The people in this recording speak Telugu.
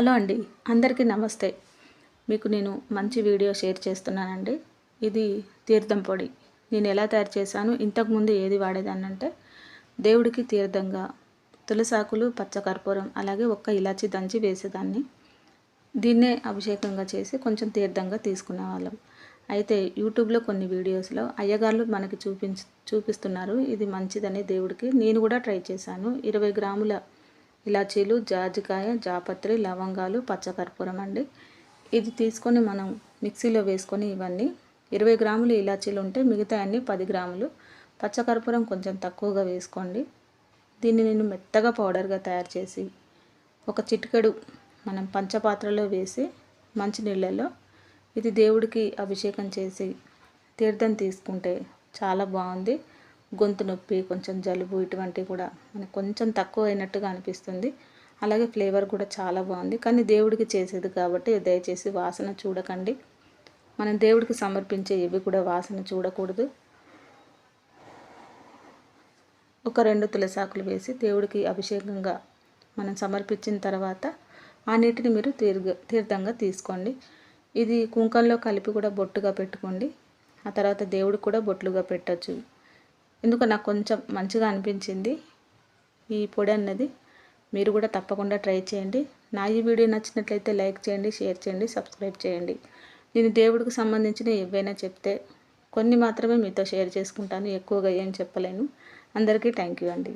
హలో అండి అందరికీ నమస్తే. మీకు నేను మంచి వీడియో షేర్ చేస్తున్నానండి. ఇది తీర్థం పొడి. నేను ఎలా తయారు చేశాను ఇంతకుముందు ఏది వాడేదాన్ని అంటే దేవుడికి తీర్థంగా తులసాకులు పచ్చకర్పూరం అలాగే ఒక్క ఇలాచి దంచి వేసేదాన్ని. దీన్నే అభిషేకంగా చేసి కొంచెం తీర్థంగా తీసుకునే వాళ్ళం అయితే యూట్యూబ్లో కొన్ని వీడియోస్లో అయ్యగారులు మనకి చూపించు చూపిస్తున్నారు ఇది మంచిదని దేవుడికి. నేను కూడా ట్రై చేశాను. ఇరవై గ్రాముల ఇలాచీలు జాజికాయ జాపత్రి లవంగాలు పచ్చకర్పూరం అండి. ఇది తీసుకొని మనం మిక్సీలో వేసుకొని ఇవన్నీ ఇరవై గ్రాములు ఇలాచీలు ఉంటే మిగతా అన్ని పది గ్రాములు. పచ్చకర్పూరం కొంచెం తక్కువగా వేసుకోండి. దీన్ని నేను మెత్తగా పౌడర్గా తయారు చేసి ఒక చిటికెడు మనం పంచపాత్రలో వేసి మంచినీళ్ళలో ఇది దేవుడికి అభిషేకం చేసి తీర్థం తీసుకుంటే చాలా బాగుంది. గొంతు నొప్పి కొంచెం జలుబు ఇటువంటివి కూడా మనకు కొంచెం తక్కువ అయినట్టుగా అనిపిస్తుంది. అలాగే ఫ్లేవర్ కూడా చాలా బాగుంది. కానీ దేవుడికి చేసేది కాబట్టి దయచేసి వాసన చూడకండి. మనం దేవుడికి సమర్పించే ఇవి కూడా వాసన చూడకూడదు. ఒక రెండు తులసాకులు వేసి దేవుడికి అభిషేకంగా మనం సమర్పించిన తర్వాత ఆ నీటిని మీరు తీర్గ తీర్థంగా తీసుకోండి. ఇది కుంకంలో కలిపి కూడా బొట్టుగా పెట్టుకోండి. ఆ తర్వాత దేవుడికి కూడా బొట్లుగా పెట్టచ్చు. ఎందుకు నాకు కొంచెం మంచిగా అనిపించింది ఈ పొడి అన్నది. మీరు కూడా తప్పకుండా ట్రై చేయండి. నా ఈ వీడియో నచ్చినట్లయితే లైక్ చేయండి షేర్ చేయండి సబ్స్క్రైబ్ చేయండి. నేను దేవుడికి సంబంధించిన ఏవైనా చెప్తే కొన్ని మాత్రమే మీతో షేర్ చేసుకుంటాను. ఎక్కువగా ఏం చెప్పలేను. అందరికీ థ్యాంక్ యూ అండి.